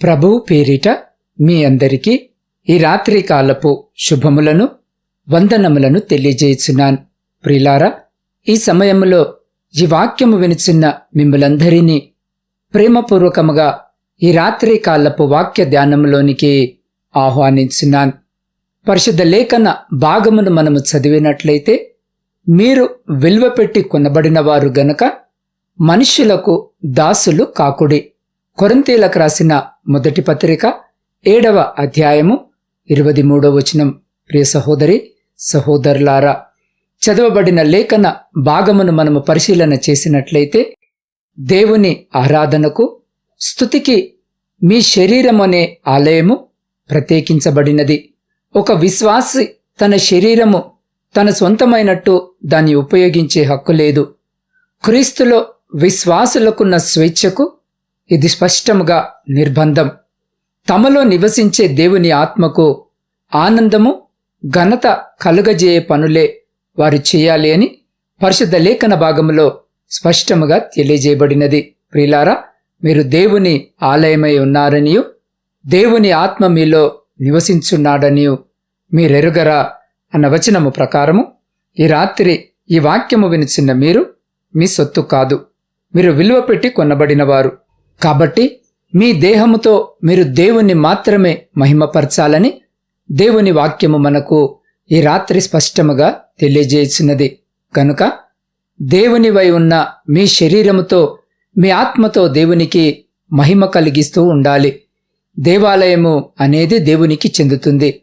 ప్రభువు పేరిట మీ అందరికీ ఈ రాత్రి కాలపు శుభములను వందనములను తెలియజేయుచున్నాను ప్రిలారా ఈ సమయంలో ఈ వాక్యము వినిచిన్న మిమ్మలందరినీ ప్రేమపూర్వకముగా ఈ రాత్రి కాలపు వాక్య ధ్యానంలోనికి ఆహ్వానించున్నాను పరిశుద్ధ లేఖన భాగమును మనము చదివినట్లయితే మీరు విలువ పెట్టి కొనబడిన వారు గనక మనుష్యులకు దాసులు కాకుడి. కొరంతీలకు రాసిన మొదటి పత్రిక ఏడవ అధ్యాయము ఇరవై మూడవ వచనం. ప్రియ సహోదరి సహోదరులారా చదవబడిన లేఖన భాగమును మనము పరిశీలన చేసినట్లయితే దేవుని ఆరాధనకు స్థుతికి మీ శరీరం అనే ఆలయము ప్రత్యేకించబడినది. ఒక విశ్వాసి తన శరీరము తన సొంతమైనట్టు దాన్ని ఉపయోగించే హక్కు లేదు. క్రీస్తులో విశ్వాసులకున్న స్వేచ్ఛకు ఇది స్పష్టముగా నిర్బంధం. తమలో నివసించే దేవుని ఆత్మకు ఆనందము ఘనత కలుగజేయ పనులే వారు చేయాలి అని పరిశుద్ధ లేఖన భాగములో స్పష్టముగా తెలియజేయబడినది. ప్రిలారా మీరు దేవుని ఆలయమై ఉన్నారనియు దేవుని ఆత్మ మీలో నివసించున్నాడనియు మీరెరుగరా అన్న వచనము ప్రకారము ఈ రాత్రి ఈ వాక్యము వినిచిన్న మీరు మీ సొత్తు కాదు. మీరు విలువ పెట్టి కొనబడినవారు. కాబట్టి మీ దేహముతో మీరు దేవుణ్ణి మాత్రమే మహిమపరచాలని దేవుని వాక్యము మనకు ఈ రాత్రి స్పష్టముగా తెలియజేసినది. కనుక దేవునివై ఉన్న మీ శరీరముతో మీ ఆత్మతో దేవునికి మహిమ కలిగిస్తూ ఉండాలి. దేవాలయము అనేది దేవునికి చెందుతుంది.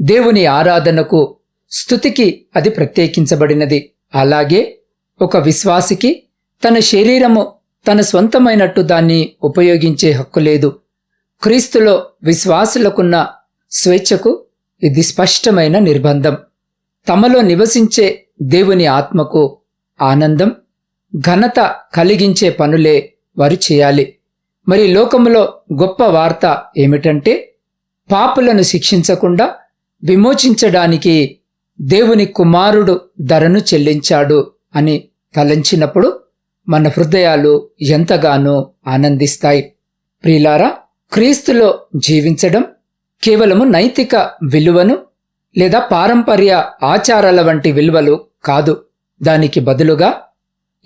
దేవుని ఆరాధనకు స్థుతికి అది ప్రత్యేకించబడినది. అలాగే ఒక విశ్వాసికి తన శరీరము తన స్వంతమైనట్టు దాన్ని ఉపయోగించే హక్కు లేదు. క్రీస్తులో విశ్వాసులకున్న స్వేచ్ఛకు ఇది స్పష్టమైన నిర్బంధం. తమలో నివసించే దేవుని ఆత్మకు ఆనందం ఘనత కలిగించే పనులే వారు చేయాలి. మరి లోకములో గొప్ప వార్త ఏమిటంటే పాపులను శిక్షించకుండా విమోచించడానికి దేవుని కుమారుడు ధరను చెల్లించాడు అని తలంచినప్పుడు మన హృదయాలు ఎంతగానో ఆనందిస్తాయి. ప్రియులారా క్రీస్తులో జీవించడం కేవలము నైతిక విలువను లేదా పారంపర్య ఆచారాల వంటి విలువలు కాదు. దానికి బదులుగా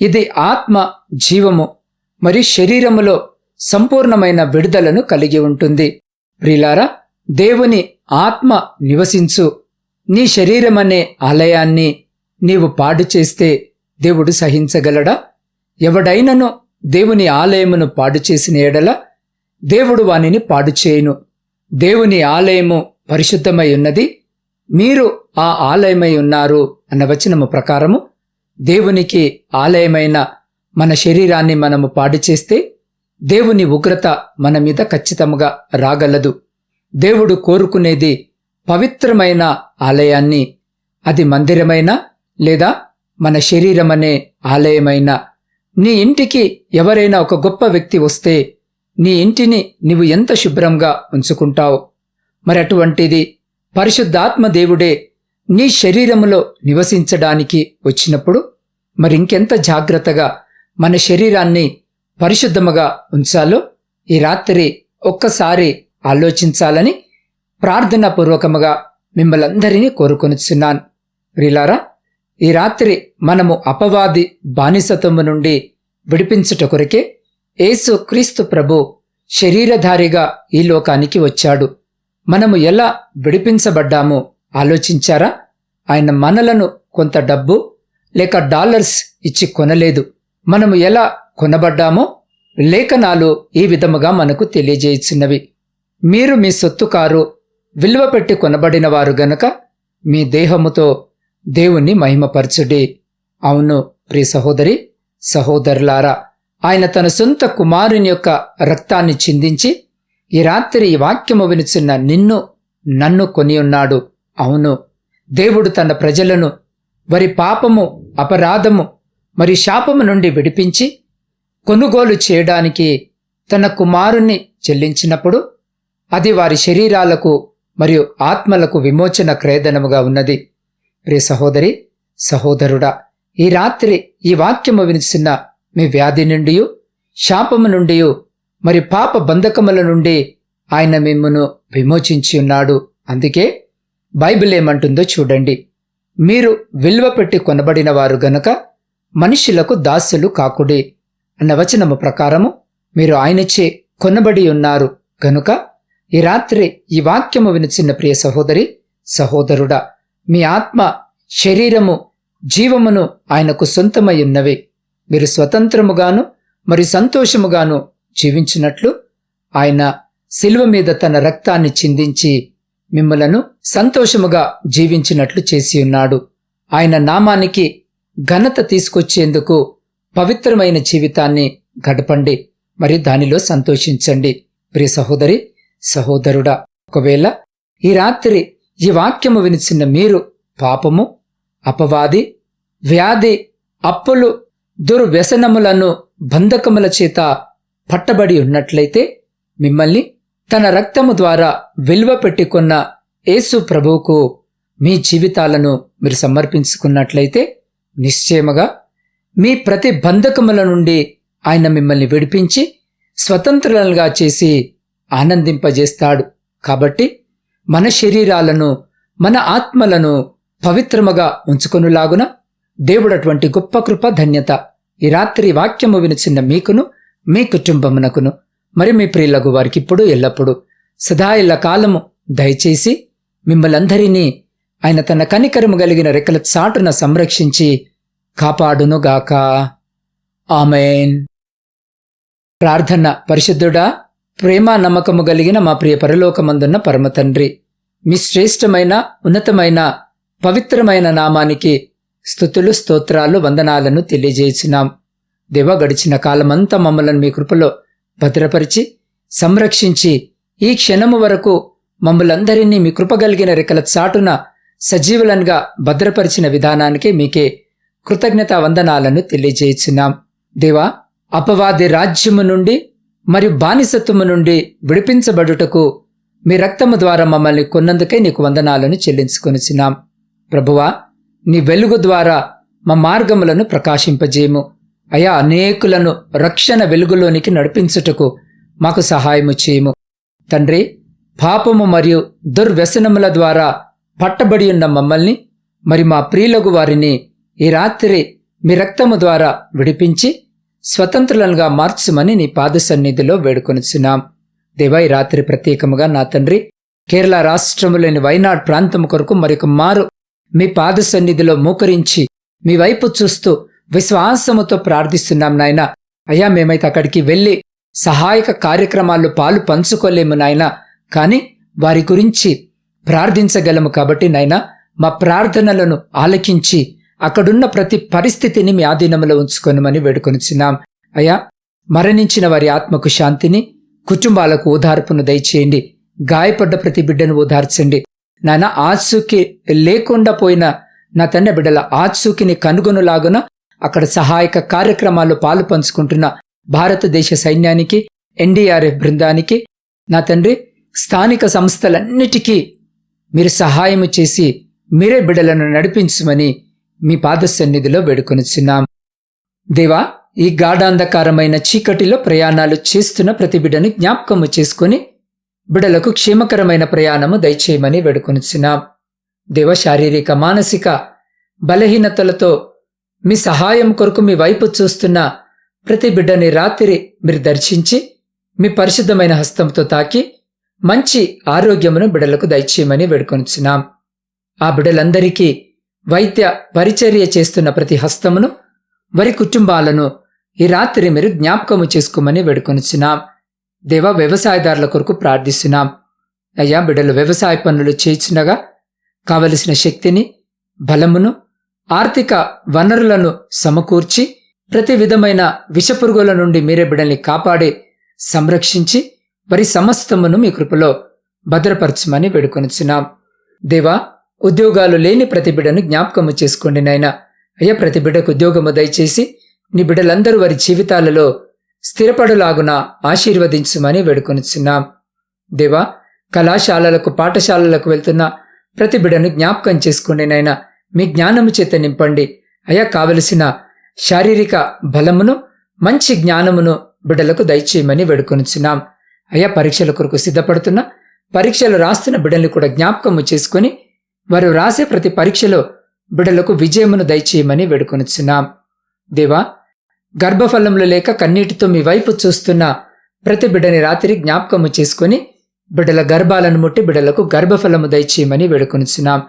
ఇది ఆత్మ జీవము మరియు శరీరములో సంపూర్ణమైన విడుదలను కలిగి ఉంటుంది. ప్రిలారా దేవుని ఆత్మ నివసించు. నీ శరీరమనే ఆలయాన్ని నీవు పాడు చేస్తే దేవుడు సహించగలడా? ఎవడైనను దేవుని ఆలయమును పాడు చేసిన ఎడల దేవుడు వానిని పాడు చేయును. దేవుని ఆలయము పరిశుద్ధమై ఉన్నది. మీరు ఆ ఆలయమై ఉన్నారు అన్న వచనము ప్రకారము దేవునికి ఆలయమైన మన శరీరాన్ని మనము పాడు చేస్తే దేవుని ఉగ్రత మన మీద ఖచ్చితముగా రాగలదు. దేవుడు కోరుకునేది పవిత్రమైన ఆలయాన్ని అది మందిరమైన లేదా మన శరీరమనే ఆలయమైనా నీ ఇంటికి ఎవరైనా ఒక గొప్ప వ్యక్తి వస్తే నీ ఇంటిని నీవు ఎంత శుభ్రంగా ఉంచుకుంటావు? మరి అటువంటిది పరిశుద్ధాత్మ దేవుడే నీ శరీరములో నివసించడానికి వచ్చినప్పుడు మరి ఇంకెంత జాగ్రత్తగా మన శరీరాన్ని పరిశుద్ధముగా ఉంచాలో ఈ రాత్రి ఒక్కసారి ఆలోచించాలని ప్రార్థనాపూర్వకముగా మిమ్మల్ందరినీ కోరుకొనిచున్నాను. ప్రిలారా ఈ రాత్రి మనము అపవాది బానిసత్వము నుండి విడిపించుట కొరకే యేసు క్రీస్తు ప్రభు శరీరధారిగా ఈ లోకానికి వచ్చాడు. మనము ఎలా విడిపించబడ్డామో ఆలోచించారా? ఆయన మనలను కొంత డబ్బు లేక డాలర్స్ ఇచ్చి కొనలేదు. మనము ఎలా కొనబడ్డామో లేఖనాలు ఈ విధముగా మనకు తెలియజేయుచున్నవి మీరు మీ సొత్తు కారు విలువ పెట్టి కొనబడినవారు గనక మీ దేహముతో దేవుణ్ణి మహిమపరచుడి. అవును ప్రియ సహోదరి సహోదరులారా ఆయన తన సొంత కుమారుని యొక్క రక్తాన్ని చిందించి ఈ రాత్రి ఈ వాక్యము వినుచున్న నిన్ను నన్ను కొని ఉన్నాడు. అవును దేవుడు తన ప్రజలను వారి పాపము అపరాధము మరి శాపము నుండి విడిపించి కొనుగోలు చేయడానికి తన కుమారుణ్ణి చెల్లించినప్పుడు అది వారి శరీరాలకు మరియు ఆత్మలకు విమోచన క్రయదనముగా ఉన్నది. ప్రియ సహోదరి సహోదరుడా ఈ రాత్రి ఈ వాక్యము వినిచిన మీ వ్యాధి నుండి శాపము నుండి మరి పాప బంధకముల నుండి ఆయన మిమ్మును విమోచించి ఉన్నాడు. అందుకే బైబిల్ ఏమంటుందో చూడండి. మీరు విలువ పెట్టి కొనబడిన వారు గనుక మనుషులకు దాసులు కాకుడి అన్న వచనము ప్రకారము మీరు ఆయనచే కొనబడి ఉన్నారు. గనుక ఈ రాత్రి ఈ వాక్యము వినిచిన్న ప్రియ సహోదరి సహోదరుడా మీ ఆత్మ శరీరము జీవమును ఆయనకు సొంతమై ఉన్నవి మీరు స్వతంత్రముగాను మరి సంతోషముగాను జీవించినట్లు ఆయన శిలువ మీద తన రక్తాన్ని చిందించి మిమ్మలను సంతోషముగా జీవించినట్లు చేసి ఉన్నాడు. ఆయన నామానికి ఘనత తీసుకొచ్చేందుకు పవిత్రమైన జీవితాన్ని గడపండి. మరి దానిలో సంతోషించండి. ప్రియ సహోదరి సహోదరుడా ఒకవేళ ఈ రాత్రి ఈ వాక్యము వినిచిన మీరు పాపము అపవాది వ్యాధి అప్పులు దుర్వ్యసనములను బంధకముల చేత పట్టబడి ఉన్నట్లయితే మిమ్మల్ని తన రక్తము ద్వారా విలువ పెట్టుకున్న యేసు ప్రభువుకు మీ జీవితాలను మీరు సమర్పించుకున్నట్లయితే నిశ్చయముగా మీ ప్రతి బంధకముల నుండి ఆయన మిమ్మల్ని విడిపించి స్వతంత్రులుగా చేసి ఆనందింపజేస్తాడు. కాబట్టి మన శరీరాలను మన ఆత్మలను పవిత్రముగా ఉంచుకొనులాగున దేవుడటువంటి గొప్ప కృప ధన్యత ఈ రాత్రి వాక్యము వినిచిన్న మీకును మీ కుటుంబమునకును మరి మీ ప్రియులకు వారికి ఇప్పుడు ఎల్లప్పుడూ సదా ఇళ్ళ కాలము దయచేసి మిమ్మలందరినీ ఆయన తన కనికరము కలిగిన రెక్కల చాటున సంరక్షించి కాపాడునుగాక. ఆమెన్. ప్రార్థన పరిశుద్ధుడా ప్రేమ నమ్మకము కలిగిన మా ప్రియ పరలోకమందున్న పరమతండ్రి. మీ శ్రేష్టమైన ఉన్నతమైన పవిత్రమైన నామానికి స్థుతులు స్తోత్రాలు వందనాలను తెలియజేసినాం. దేవ గడిచిన కాలమంతా మమ్మలను మీ కృపలో భద్రపరిచి సంరక్షించి ఈ క్షణము వరకు మమ్మలందరినీ మీ కృపగలిగిన రెక్కల చాటున సజీవులనుగా భద్రపరిచిన విధానానికి మీకే కృతజ్ఞత వందనాలను తెలియజేస్తున్నాం దేవా అపవాది రాజ్యము నుండి మరియు బానిసత్వము నుండి విడిపించబడుటకు మీ రక్తము ద్వారా మమ్మల్ని కొన్నందుకే నీకు వందనాలను చెల్లించుకొనిచున్నాం. ప్రభువా నీ వెలుగు ద్వారా మా మార్గములను ప్రకాశింపజేయము. అయా అనేకులను రక్షణ వెలుగులోనికి నడిపించుటకు మాకు సహాయము చేయము. తండ్రి పాపము మరియు దుర్వ్యసనముల ద్వారా పట్టబడి ఉన్న మమ్మల్ని మరి మా ప్రియులగు వారిని ఈ రాత్రి మీ రక్తము ద్వారా విడిపించి స్వతంత్రులనుగా మార్చుమని నీ పాద సన్నిధిలో వేడుకొనిచున్నాం. దేవా ఈ రాత్రి ప్రత్యేకముగా నా తండ్రి కేరళ రాష్ట్రములోని వైనాడ్ ప్రాంతం కొరకు మరొక మారు మీ పాద సన్నిధిలో మోకరించి మీ వైపు చూస్తూ విశ్వాసముతో ప్రార్థిస్తున్నాం నాయన. అయ్యా మేమైతే అక్కడికి వెళ్ళి సహాయక కార్యక్రమాల్లో పాలు పంచుకోలేము నాయన. కానీ వారి గురించి ప్రార్థించగలము కాబట్టి నాయన మా ప్రార్థనలను ఆలకించి అక్కడున్న ప్రతి పరిస్థితిని మీ ఆధీనంలో ఉంచుకొనమని వేడుకొనిచున్నాం. అయ్యా మరణించిన వారి ఆత్మకు శాంతిని కుటుంబాలకు ఓదార్పును దయచేయండి. గాయపడ్డ ప్రతి బిడ్డను ఓదార్చండి. నాయన ఆత్సూకి లేకుండా పోయిన నా తండ్రి బిడ్డల ఆత్సూకిని కనుగొనులాగున అక్కడ సహాయక కార్యక్రమాల్లో పాలు పంచుకుంటున్న భారతదేశ సైన్యానికి ఎన్డీఆర్ఎఫ్ బృందానికి నా తండ్రి స్థానిక సంస్థలన్నిటికీ మీరు సహాయం చేసి మీరే బిడ్డలను నడిపించమని మీ పాద సన్నిధిలో వేడుకొనిచున్నాం. దేవా ఈ గాఢాంధకారమైన చీకటిలో ప్రయాణాలు చేస్తున్న ప్రతి బిడ్డని జ్ఞాపకము చేసుకుని బిడలకు క్షేమకరమైన ప్రయాణము దయచేయమని వేడుకొనిచున్నాం. దేవ శారీరక మానసిక బలహీనతలతో మీ సహాయం కొరకు మీ వైపు చూస్తున్న ప్రతి బిడ్డని రాత్రి మీరు దర్శించి మీ పరిశుద్ధమైన హస్తంతో తాకి మంచి ఆరోగ్యమును బిడలకు దయచేయమని వేడుకొనిచున్నాం. ఆ బిడలందరికీ వైద్య పరిచర్య చేస్తున్న ప్రతి హస్తమును వారి కుటుంబాలను ఈ రాత్రి మీరు జ్ఞాపకము చేసుకోమని వేడుకొనిచున్నాం. దేవ వ్యవసాయదారుల కొరకు ప్రార్థిస్తున్నాం. అయ్యా బిడ్డలు వ్యవసాయ పనులు చేయించునగా కావలసిన శక్తిని బలమును ఆర్థిక వనరులను సమకూర్చి ప్రతి విధమైన విషపురుగుల నుండి మీరే బిడ్డల్ని కాపాడి సంరక్షించి వారి సమస్తమును మీ కృపలో భద్రపరచమని వేడుకొనిచున్నాం. దేవా ఉద్యోగాలు లేని ప్రతి బిడ్డను జ్ఞాపకము చేసుకోండి నాయన. అయ్యా ప్రతి బిడ్డకు ఉద్యోగము దయచేసి నీ బిడ్డలందరూ వారి జీవితాలలో స్థిరపడులాగున ఆశీర్వదించమని వేడుకొనిచున్నాం. దేవా కళాశాలలకు పాఠశాలలకు వెళ్తున్న ప్రతి బిడ్డను జ్ఞాపకం చేసుకోండి నైనా మీ జ్ఞానము చేత నింపండి. అయా కావలసిన శారీరక బలమును మంచి జ్ఞానమును బిడ్డలకు దయచేయమని వేడుకొనిచున్నాం. అయ్యా పరీక్షల కొరకు సిద్ధపడుతున్న పరీక్షలు రాస్తున్న బిడ్డల్ని కూడా జ్ఞాపకము చేసుకొని వారు రాసే ప్రతి పరీక్షలో బిడ్డలకు విజయమును దయచేయమని వేడుకొనుచున్నాం. దేవా గర్భఫలంలో లేక కన్నీటితో మీ వైపు చూస్తున్న ప్రతి బిడ్డని రాత్రి జ్ఞాపకము చేసుకుని బిడ్డల గర్భాలను ముట్టి బిడ్డలకు గర్భఫలము దయచేయమని వేడుకొనుచున్నాం.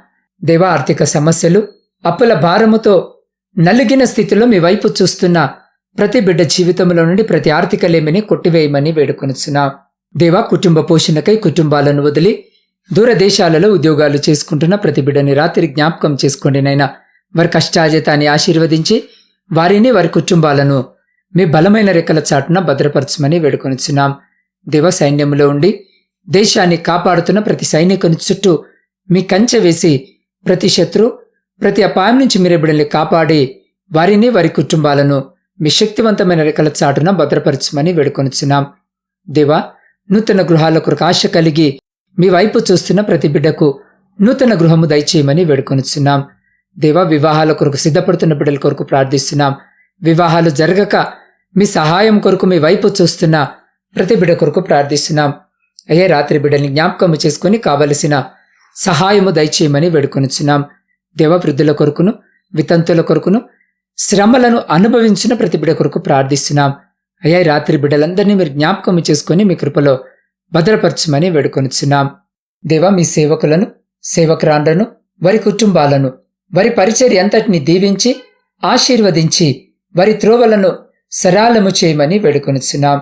దేవా ఆర్థిక సమస్యలు అప్పుల భారముతో నలిగిన స్థితిలో మీ వైపు చూస్తున్న ప్రతి బిడ్డ జీవితంలో నుండి ప్రతి ఆర్థిక లేమిని కొట్టివేయమని వేడుకొనుచున్నాం. దేవా కుటుంబ పోషణకై కుటుంబాలను వదిలి దూరదేశాలలో ఉద్యోగాలు చేసుకుంటున్న ప్రతి బిడ్డని రాత్రి జ్ఞాపకం చేసుకోండి నైనా వారి కష్టాజితాన్ని ఆశీర్వదించి వారిని వారి కుటుంబాలను మీ బలమైన రెక్కల చాటున భద్రపరచమని వేడుకొనిచున్నాం. దేవ సైన్యంలో ఉండి దేశాన్ని కాపాడుతున్న ప్రతి సైనికుని చుట్టూ మీ కంచె వేసి ప్రతి శత్రు ప్రతి అపాయం నుంచి మీరే బిడ్డల్ని కాపాడి వారిని వారి కుటుంబాలను మీ శక్తివంతమైన రెక్కల చాటున భద్రపరచమని వేడుకొనిచున్నాం. దేవా నూతన గృహాల కొరకు ఆశ కలిగి మీ వైపు చూస్తున్న ప్రతి బిడ్డకు నూతన గృహము దయచేయమని వేడుకొనిచున్నాం. దేవా వివాహాల కొరకు సిద్ధపడుతున్న బిడ్డల కొరకు ప్రార్థిస్తున్నాం. వివాహాలు జరగక మీ సహాయం కొరకు మీ వైపు చూస్తున్న ప్రతి బిడ్డ కొరకు ప్రార్థిస్తున్నాం. అయ్యే రాత్రి బిడ్డల్ని జ్ఞాపకము చేసుకుని కావలసిన సహాయము దయచేయమని వేడుకొనిచున్నాం. దేవ వృద్ధుల కొరకును వితంతుల కొరకును శ్రమలను అనుభవించిన ప్రతి బిడ్డ కొరకు ప్రార్థిస్తున్నాం. అయ్యా రాత్రి బిడ్డలందరినీ మీరు జ్ఞాపకము చేసుకుని మీ కృపలో భద్రపరచమని వేడుకొనిచున్నాం. దేవా మీ సేవకులను సేవకురాండ్రను వారి కుటుంబాలను వారి పరిచర్య అంతటిని దీవించి ఆశీర్వదించి వారి త్రోవలను సరాలము చేయమని వేడుకొనిచున్నాం.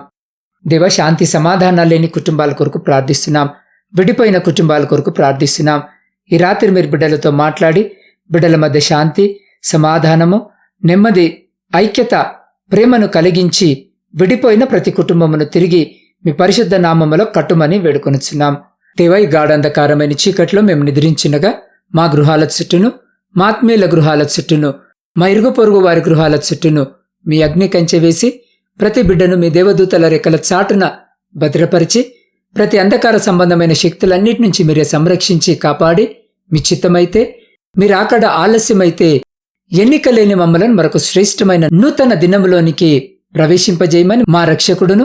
దేవ శాంతి సమాధానాలు లేని కుటుంబాల కొరకు ప్రార్థిస్తున్నాం. విడిపోయిన కుటుంబాల కొరకు ప్రార్థిస్తున్నాం. ఈ రాత్రి మీరు బిడ్డలతో మాట్లాడి బిడ్డల మధ్య శాంతి సమాధానము నెమ్మది ఐక్యత ప్రేమను కలిగించి విడిపోయిన ప్రతి కుటుంబమును తిరిగి మీ పరిశుద్ధ నామములో కట్టుమని వేడుకొనుచున్నాం. దేవై గాఢంధకారమైన చీకట్లో మేము నిద్రించినగా మా గృహాల చుట్టూను మాత్మీయుల గృహాల చుట్టూను మా ఇరుగు పొరుగు వారి గృహాల చుట్టూను మీ అగ్ని కంచె వేసి ప్రతి బిడ్డను మీ దేవదూతల రెక్కల చాటున భద్రపరిచి ప్రతి అంధకార సంబంధమైన శక్తులన్నిటి నుంచి మీరే సంరక్షించి కాపాడి మీ చిత్తమైతే మీరు అక్కడ ఆలస్యమైతే ఎన్నిక లేని మమ్మలను మరొక శ్రేష్టమైన నూతన దినములోనికి ప్రవేశింపజేయమని మా రక్షకుడును